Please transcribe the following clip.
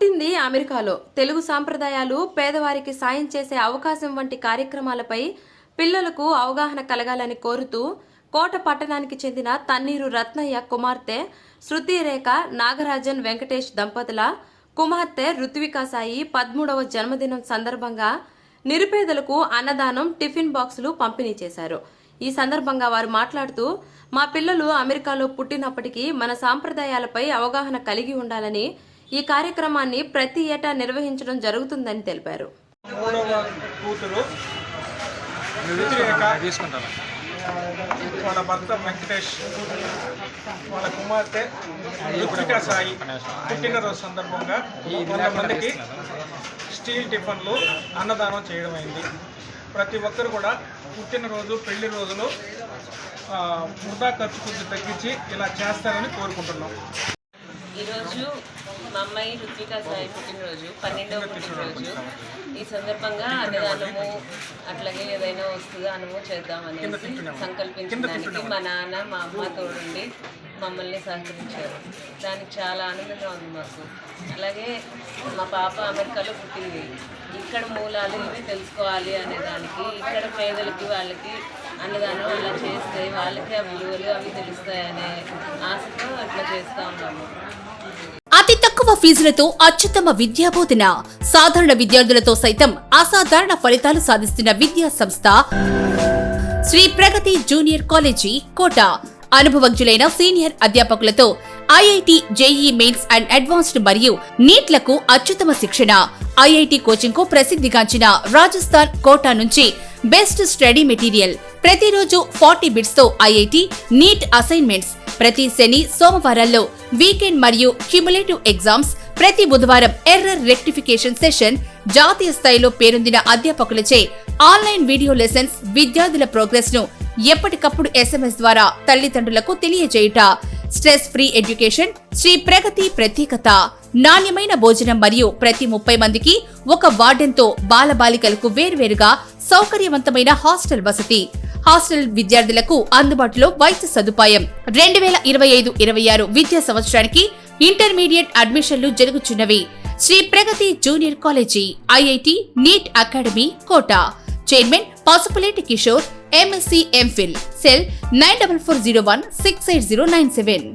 పుట్టింది అమెరికాలో. తెలుగు సాంప్రదాయాలు పేదవారికి సాయం చేసే అవకాశం వంటి కార్యక్రమాలపై పిల్లలకు అవగాహన కలగాలని కోరుతూ కోట పట్టణానికి చెందిన తన్నీరు రత్నయ్య కుమార్తె శృతి రేఖ నాగరాజన్ వెంకటేష్ దంపతుల కుమార్తె రుత్వికా సాయి పదమూడవ జన్మదినం సందర్భంగా నిరుపేదలకు అన్నదానం టిఫిన్ బాక్సులు పంపిణీ చేశారు. ఈ సందర్భంగా వారు మాట్లాడుతూ మా పిల్లలు అమెరికాలో పుట్టినప్పటికీ మన సాంప్రదాయాలపై అవగాహన కలిగి ఉండాలని ఈ కార్యక్రమాన్ని ప్రతి ఏటా నిర్వహించడం జరుగుతుందని తెలిపారు. వాళ్ళ భర్త వెంకటేష్. వాళ్ళ కుమార్తె రుచిక సాయి. పుట్టినరోజు సందర్భంగా కొంతమందికి స్టీల్ టిఫిన్లు అన్నదానం చేయడం అయింది. ప్రతి ఒక్కరు కూడా పుట్టినరోజు పెళ్ళి రోజులు ఆ, వృధా ఖర్చు కొంచెం తగ్గించి ఇలా చేస్తారని కోరుకుంటున్నాం. ఈరోజు మా అమ్మాయి రుచిక సాయి పుట్టినరోజు పన్నెండవ పుట్టినరోజు. ఈ సందర్భంగా అన్నదానము అట్లాగే ఏదైనా వస్తుదానము చేద్దామనేసి సంకల్పించడానికి మా నాన్న మా అమ్మ తోడుండి మమ్మల్ని సహకరించారు. దానికి చాలా ఆనందంగా ఉంది మాకు. అలాగే మా పాప అమెరికాలో పుట్టింది. ఇక్కడ మూలాలు ఇవి తెలుసుకోవాలి అనే దానికి ఇక్కడ పేదలకి వాళ్ళకి అన్నదానం అలా చేస్తే వాళ్ళకి ఆ విలువలు అవి తెలుస్తాయనే అట్లా ఉన్నాము. అతి తక్కువ ఫీజులతో అత్యుత్తమ విద్యాబోధన. సాధారణ విద్యార్థులతో సైతం అసాధారణ ఫలితాలు సాధిస్తున్న విద్యా సంస్థ శ్రీ ప్రగతి జూనియర్ కాలేజీ కోట. అనుభవజ్ఞులైన senior అధ్యాపకులతో IIT JEE mains and advanced మరియు నీట్లకు అత్యుత్తమ శిక్షణ. ఐఐటి కోచింగ్కు ప్రసిద్ధిగాంచిన రాజస్థాన్ కోటా నుంచి బెస్ట్ స్టడీ మెటీరియల్. ప్రతిరోజు ఫార్టీ బిట్స్తో ఐఐటి నీట్ అసైన్మెంట్స్. ప్రతి శని సోమవారాల్లో వీకెండ్ మరియు క్యుములేటివ్ ఎగ్జామ్స్ ప్రతి బుధవారం ఎర్రర్ రెక్టిఫికేషన్ సెషన్ జాతీయ స్థాయిలో పేరొందిన అధ్యాపకులచే ఆన్లైన్ వీడియో లెసన్స్ విద్యార్థుల ప్రోగ్రెస్ను ఎప్పటికప్పుడు ఎస్ఎంఎస్ ద్వారా తల్లిదండ్రులకు తెలియజేయుట. Stress free education Shri Pragathi ప్రత్యేకత. నాణ్యమైన భోజనం మరియు ప్రతి ముప్పై మందికి ఒక వార్డెన్తో బాలబాలికలకు వేర్వేరుగా సౌకర్యవంతమైన హాస్టల్ వసతి. హాస్టల్ విద్యార్థులకు అందుబాటులో వైద్య సదుపాయం. రెండు వేల ఇరవై ఐదు ఇరవై ఆరు విద్యా సంవత్సరానికి ఇంటర్మీడియట్ అడ్మిషన్లు జరుగుచున్నవి. Shri Pragathi junior college IIT NEET academy Kota. Chairman Pasupuleti Kishore MSc MPhil cell nine double four zero one six eight zero nine seven.